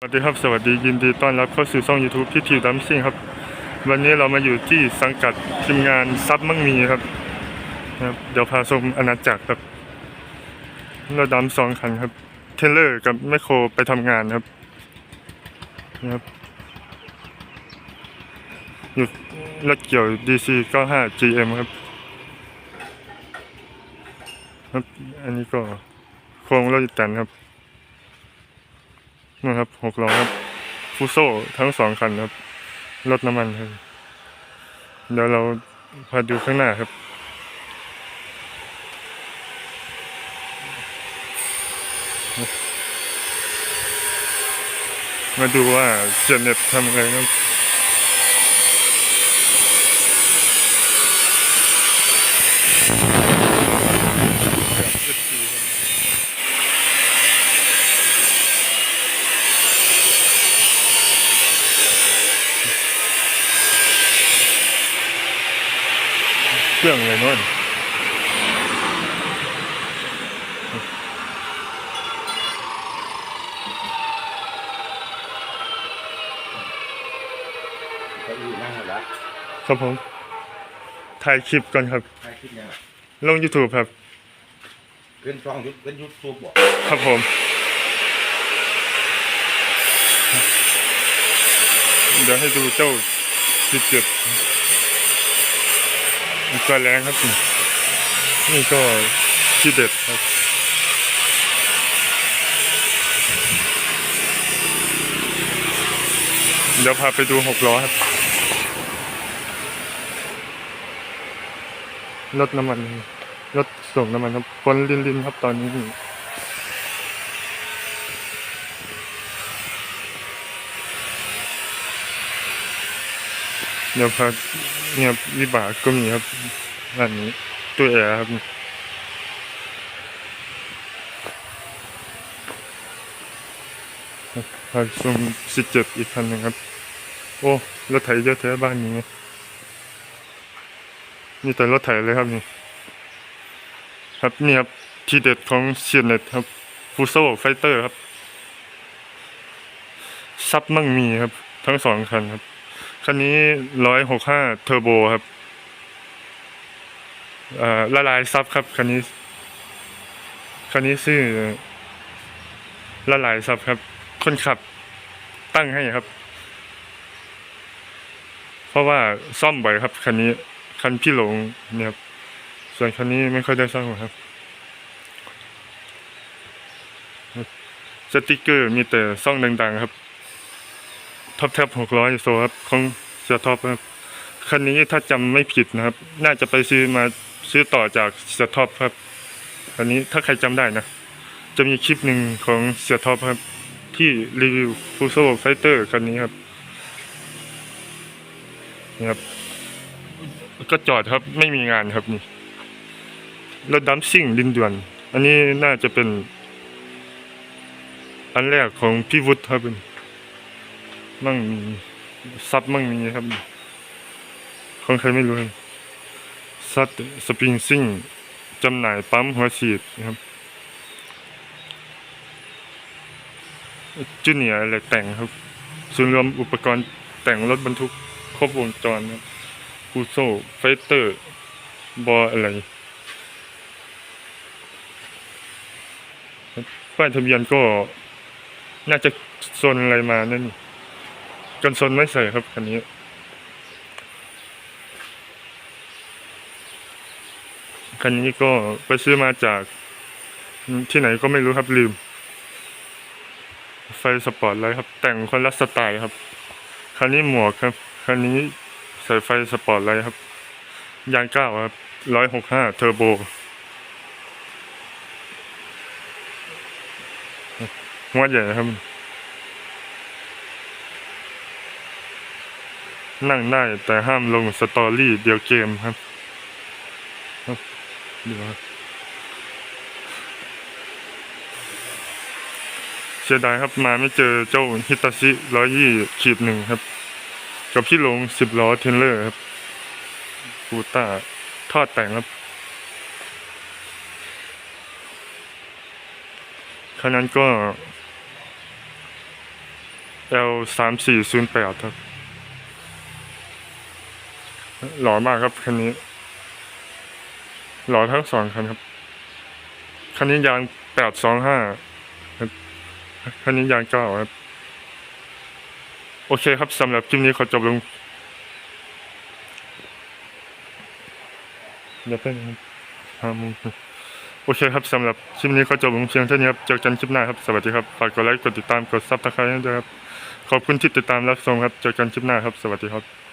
สวัสดีครับ สวัสดียินดีต้อนรับเข้าสู่ช่อง YouTube พี่ทิวดัมซิ่งครับ วันนี้เรามาอยู่ที่สังกัดทีมงานซับมั่งมีครับนะครับเดี๋ยวพาชมอาณาจักรครับเราดำสองคันครับ เทเลอร์กับแมคโครไปทำงานครับนะครับอยู่รถเกี่ยว DC 95 GM ครับครับ อันนี้ก็โครงรถอีแตนครับ นะครับหกล้อครับฟูโซทั้งสองคันครับรถน้ำมันครับ เดี๋ยวเราพาดูข้างหน้าครับ มาดูว่าเจเน็ตทำไงครับ เครื่องเลยนู่นเก้าอี้นั่งหมดแล้วครับผมถ่ายคลิปก่อนครับ ใครคิดยังไงลง YouTube ครับขึ้นช่องยุทธขึ้นยุทธซูบบอกครับผม เดี๋ยวให้ดูเจ้าสิบเจ็ด ตัวแรงครับนี่นี่ก็ที่เด็ดครับเดี๋ยวพาไปดูหกล้อครับรถน้ำมันรถส่งน้ำมันครับคนลินลินๆครับตอนนี้ เดี๋ยวพักเนี่ยวิบากก็มีครับอันนี้ตัวแอร์ครับพาชมสิบเจ็ดอีกคันหนึ่งครับ โอ้รถไถเยอะแท้บ้านนี้นี่แต่รถไถเลยครับนี่ ครับนี่ครับทีเด็ดของเซียนเน็ตครับฟูโซไฟเตอร์ครับ ซับมั่งมีครับ ทั้งสองคันครับ คันนี้ร้อยหกห้าเทอร์โบครับละลายซับครับคันนี้คันนี้ชื่อละลายซับครับ คนขับตั้งให้ครับ เพราะว่าซ่อมบ่อยครับคันนี้คันพี่หลงเนี่ยครับส่วนคันนี้ไม่ค่อยได้ซ่อมครับ สติกเกอร์มีแต่ซ่องดังๆครับ ท็อปแท็บหกร้อยโซครับของเสียท็อปครับคันนี้ถ้าจำไม่ผิดนะครับ น่าจะไปซื้อมาซื้อต่อจากเสียท็อปครับคันนี้ถ้าใครจำได้นะ จะมีคลิปหนึ่งของเสียท็อปครับ ที่รีวิวฟูโซไฟเตอร์คันนี้ครับนี่ครับก็จอดครับไม่มีงานครับนี่รถดัมซิ่งดินด่วน อันนี้น่าจะเป็น อันแรกของพี่วุฒิครับเป็น มั่งมีซับมั่งมีครับของใครไม่รู้ครับซัดสปริงซิ่งจำหน่ายปั๊มหัวฉีดนะครับจูเนียอะไรแต่งครับส่วนรวมอุปกรณ์แต่งรถบรรทุกครบวงจรครับคูโซไฟเตอร์ บออะไรป้ายทะเบียนก็น่าจะโซนอะไรมานั่นนี่ กันชนไม่ใส่ครับคันนี้คันนี้ก็ไปซื้อมาจากที่ไหนก็ไม่รู้ครับลืม ไฟสปอร์ตไลท์ครับ แต่งคนละสไตล์ครับ คันนี้หมวกครับ คันนี้ใส่ไฟสปอร์ตไลท์ครับ ยางเก้าครับร้อยหกห้าเทอร์โบหัวใหญ่ครับ นั่งได้แต่ห้ามลงสตอรี่เดียวเกมครับเดี๋ยวครับเสียดายครับมาไม่เจอเจ้าฮิตาชิร้อยยี่ขีดหนึ่งครับ กับพี่ลงสิบล้อเทนเลอร์ครับกูต้าทอดแต่งครับคันนั้นก็ L สามสี่ศูนย์แปดครับ หล่อมากครับคันนี้ หล่อทั้งสองคันครับ คันนี้ยางแปดสองห้าคันนี้ยางเก้าครับ โอเคครับสำหรับคลิปนี้ขอจบลงเดี๋ยวเพิ่งครับห้าโมงโอเคครับสำหรับคลิปนี้ขอจบลงเพียงเท่านี้ครับเจอกันคลิปหน้าครับ สวัสดีครับ ฝากกดไลค์ กดติดตาม กดซับสไครต์ด้วยครับ ขอบคุณที่ติดตามรับชมครับ เจอกันคลิปหน้าครับ สวัสดีครับ